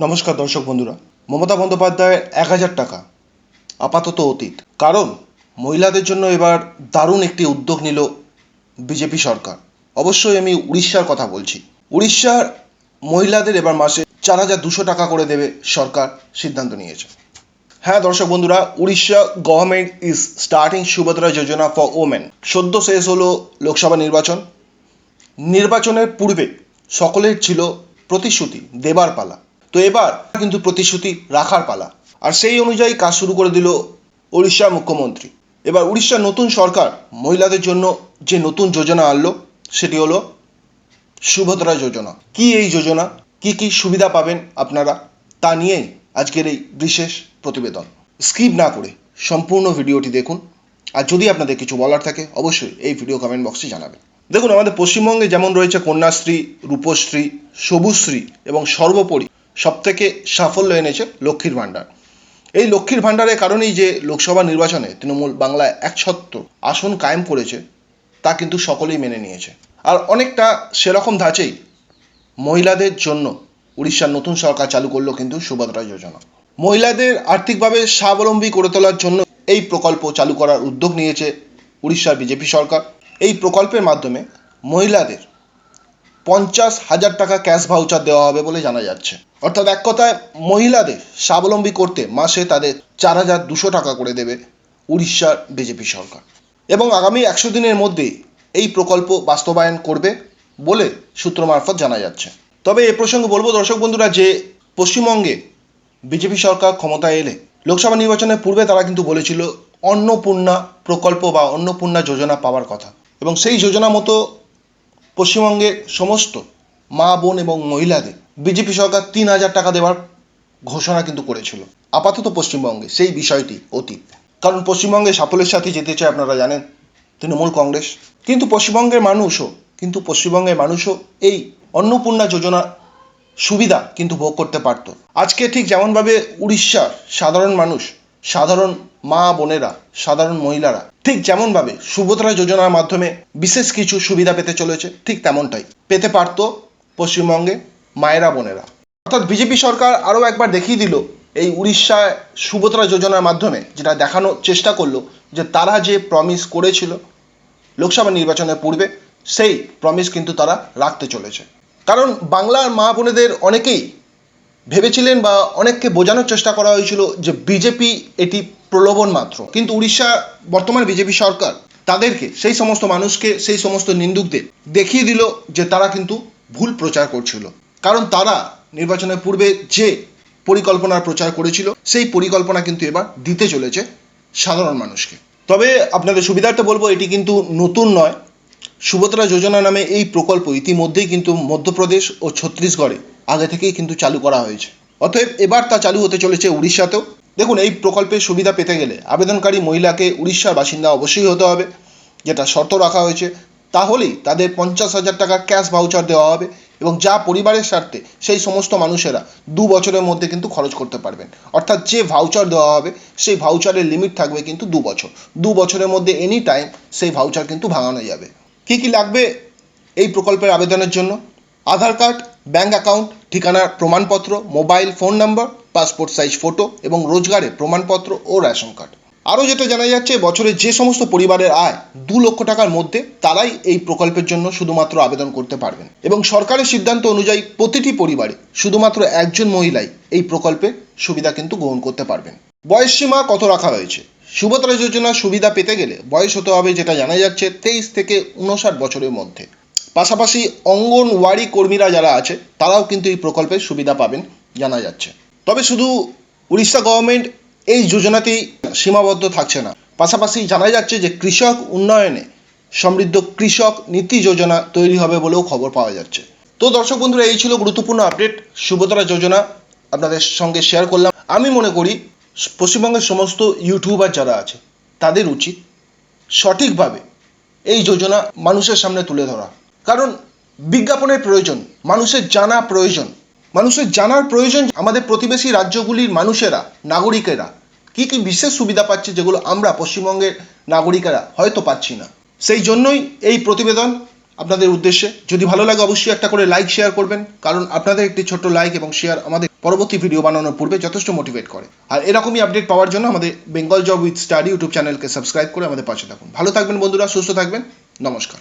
নমস্কার দর্শক বন্ধুরা, মমতা বন্দ্যোপাধ্যায়ের এক হাজার টাকা, আপাতত অতীত। কারণ, মহিলাদের জন্য এবার দারুণ একটি উদ্যোগ নিল বিজেপি সরকার। অবশ্যই আমি উড়িষ্যার কথা বলছি। উড়িষ্যার মহিলাদের এবার মাসে চার হাজার দুশো টাকা করে দেবে সরকার সিদ্ধান্ত নিয়েছে। হ্যাঁ দর্শক বন্ধুরা, Orissa government is starting Subhadra Yojana for women. সদ্য শেষ হলো লোকসভা নির্বাচন। নির্বাচনের পূর্বে সকলের ছিল প্রতিশ্রুতি, দেবার পালা। তো এবার কিন্তু প্রতিশ্রুতি রাখার পালা। আর সেই অনুযায়ী কাজ শুরু করে দিল উড়িষ্যার মুখ্যমন্ত্রী। এবার উড়িষ্যার নতুন সরকার মহিলাদের জন্য যে নতুন যোজনা আনলো, সেটি হলো সুভদ্রা যোজনা। কি এই যোজনা? কি কি সুবিধা পাবেন আপনারা? তা নিয়েই আজকের এই বিশেষ প্রতিবেদন। স্কিপ না করে সম্পূর্ণ ভিডিওটি দেখুন। আর যদি আপনাদের কিছু বলার থাকে, অবশ্যই এই ভিডিও কমেন্ট বক্সে জানাবেন। দেখুন, আমাদের পশ্চিমবঙ্গে যেমন রয়েছে কন্যাশ্রী, রূপশ্রী, সবুজশ্রী এবং সর্বোপরি সবথেকে সাফল্য এনেছে লক্ষ্মীর ভাণ্ডার। এই লক্ষ্মীর ভাণ্ডারের কারণেই যে লোকসভা নির্বাচনে তৃণমূল বাংলায় একছত্র আসন কায়েম করেছে, তা কিন্তু সকলেই মেনে নিয়েছে। আর অনেকটা সেরকম ধাঁচেই মহিলাদের জন্য উড়িষ্যার নতুন সরকার চালু করল কিন্তু সুভদ্রা যোজনা। মহিলাদের আর্থিকভাবে স্বাবলম্বী করে তোলার জন্য এই প্রকল্প চালু করার উদ্যোগ নিয়েছে উড়িষ্যার বিজেপি সরকার। এই প্রকল্পের মাধ্যমে মহিলাদের পঞ্চাশ হাজার টাকা ক্যাশ ভাউচার দেওয়া হবে বলে জানা যাচ্ছে। অর্থাৎ এক কথায়, মহিলাদের স্বাবলম্বী করতে মাসে তাদের চার হাজার দুশো টাকা করে দেবে উড়িষ্যার বিজেপি সরকার। এবং আগামী একশো দিনের মধ্যেই এই প্রকল্প বাস্তবায়ন করবে বলে সূত্র মারফত জানা যাচ্ছে। তবে এ প্রসঙ্গে বলব, দর্শক বন্ধুরা, যে পশ্চিমবঙ্গে বিজেপি সরকার ক্ষমতায় এলে লোকসভা নির্বাচনের পূর্বে তারা কিন্তু বলেছিল, অন্নপূর্ণা প্রকল্প বা অন্নপূর্ণা যোজনা পাওয়ার কথা। এবং সেই যোজনা মতো পশ্চিমবঙ্গের সমস্ত মা, বোন এবং মহিলাদের বিজেপি সরকার তিন হাজার টাকা দেওয়ার ঘোষণা কিন্তু করেছিল। আপাতত পশ্চিমবঙ্গে সেই বিষয়টি অতীত। কারণ পশ্চিমবঙ্গে সাফল্যের সাথে যেতে চায় আপনারা জানেন, তৃণমূল কংগ্রেস। কিন্তু পশ্চিমবঙ্গের মানুষও, কিন্তু পশ্চিমবঙ্গের মানুষও এই অন্নপূর্ণা যোজনা সুবিধা কিন্তু ভোগ করতে পারত। আজকে ঠিক যেমনভাবে উড়িষ্যার সাধারণ মানুষ, সাধারণ মা বোনেরা, সাধারণ মহিলারা ঠিক যেমনভাবে সুভদ্রা যোজনার মাধ্যমে বিশেষ কিছু সুবিধা পেতে চলেছে, ঠিক তেমনটাই। পেতে পারত পশ্চিমবঙ্গে মায়েরা বোনেরা। অর্থাৎ বিজেপি সরকার আরও একবার দেখিয়ে দিল এই উড়িষ্যায় সুভদ্রা যোজনার মাধ্যমে, যেটা দেখানোর চেষ্টা করল যে তারা যে প্রমিস করেছিল লোকসভা নির্বাচনের পূর্বে, সেই প্রমিস কিন্তু তারা রাখতে চলেছে। কারণ বাংলার মা বোনেদের অনেকেই ভেবেছিলেন বা অনেককে বোঝানোর চেষ্টা করা হয়েছিল যে বিজেপি এটি প্রলোভন মাত্র। কিন্তু উড়িষ্যা, বর্তমান বিজেপি সরকার তাদেরকে, সেই সমস্ত মানুষকে, সেই সমস্ত নিন্দুকদের দেখিয়ে দিল যে তারা কিন্তু ভুল প্রচার করছিল। কারণ তারা নির্বাচনের পূর্বে যে পরিকল্পনার প্রচার করেছিল, সেই পরিকল্পনা কিন্তু এবার দিতে চলেছে সাধারণ মানুষকে। তবে আপনাদের সুবিধার্থে বলব, এটি কিন্তু নতুন নয়। সুভদ্রা যোজনা নামে এই প্রকল্প ইতিমধ্যেই কিন্তু মধ্যপ্রদেশ ও ছত্তিশগড়ে আগে থেকেই কিন্তু চালু করা হয়েছে। অতএব এবার তা চালু হতে চলেছে উড়িষ্যাতেও। দেখুন, এই প্রকল্পের সুবিধা পেতে গেলে আবেদনকারী মহিলাকে উড়িষ্যার বাসিন্দা অবশ্যই হতে হবে, যেটা শর্ত রাখা হয়েছে। তাহলেই তাদের পঞ্চাশ হাজার টাকা ক্যাশ ভাউচার দেওয়া হবে এবং যা পরিবারের স্বার্থে সেই সমস্ত মানুষেরা দু বছরের মধ্যে কিন্তু খরচ করতে পারবেন। অর্থাৎ যে ভাউচার দেওয়া হবে, সেই ভাউচারের লিমিট থাকবে কিন্তু দু বছর। দু বছরের মধ্যে এনি টাইম সেই ভাউচার কিন্তু ভাঙানো যাবে। কী কী লাগবে এই প্রকল্পের আবেদনের জন্য? আধার কার্ড ব্যাঙ্ক অ্যাকাউন্ট ঠিকানার প্রমাণপত্র, mobile, phone number passport size photo এবং রোজগারের প্রমাণপত্র ও রেশন কার্ড আরও যেটা জানা যাচ্ছে, বছরে যে সমস্ত পরিবারের আয় দু লক্ষ টাকার মধ্যে, তারাই এই প্রকল্পের জন্য শুধুমাত্র আবেদন করতে পারবেন। এবং সরকারের সিদ্ধান্ত অনুযায়ী প্রতিটি পরিবারে শুধুমাত্র একজন মহিলাই এই প্রকল্পের সুবিধা কিন্তু গ্রহণ করতে পারবেন। বয়স সীমা কত রাখা হয়েছে? সুভদ্রা যোজনার সুবিধা পেতে গেলে বয়স হতে হবে যেটা জানা যাচ্ছে তেইশ থেকে উনষাট বছরের মধ্যে। পাশাপাশি অঙ্গনওয়াড়ি কর্মীরা যারা আছে, তারাও কিন্তু এই প্রকল্পের সুবিধা পাবেন, জানা যাচ্ছে। তবে শুধু উড়িষ্যা গভর্নমেন্ট এই যোজনাতেই সীমাবদ্ধ থাকছে না। পাশাপাশি জানা যাচ্ছে যে কৃষক উন্নয়নে সমৃদ্ধ কৃষক নীতি যোজনা তৈরি হবে বলেও খবর পাওয়া যাচ্ছে। তো দর্শক বন্ধুরা, এই ছিল গুরুত্বপূর্ণ আপডেট সুভদ্রা যোজনা আপনাদের সঙ্গে শেয়ার করলাম। আমি মনে করি পশ্চিমবঙ্গের সমস্ত ইউটিউবার যারা আছে, তাদের উচিত সঠিকভাবে এই যোজনা মানুষের সামনে তুলে ধরা। কারণ বিজ্ঞাপনের প্রয়োজন, মানুষের জানা প্রয়োজন। মানুষের জানার প্রয়োজন আমাদের প্রতিবেশী রাজ্যগুলির মানুষেরা, নাগরিকেরা কী কী বিশেষ সুবিধা পাচ্ছে যেগুলো আমরা পশ্চিমবঙ্গের নাগরিকেরা হয়তো পাচ্ছি না। সেই জন্যই এই প্রতিবেদন আপনাদের উদ্দেশ্যে। যদি ভালো লাগে অবশ্যই একটা করে লাইক শেয়ার করবেন, কারণ আপনাদের একটি ছোট্ট লাইক এবং শেয়ার আমাদের পরবর্তী ভিডিও বানানোর পূর্বে যথেষ্ট মোটিভেট করে। আর এরকমই আপডেট পাওয়ার জন্য আমাদের Bengal job with study YouTube চ্যানেলকে সাবস্ক্রাইব করে আমাদের পাশে থাকুন। ভালো থাকবেন বন্ধুরা, সুস্থ থাকবেন, নমস্কার।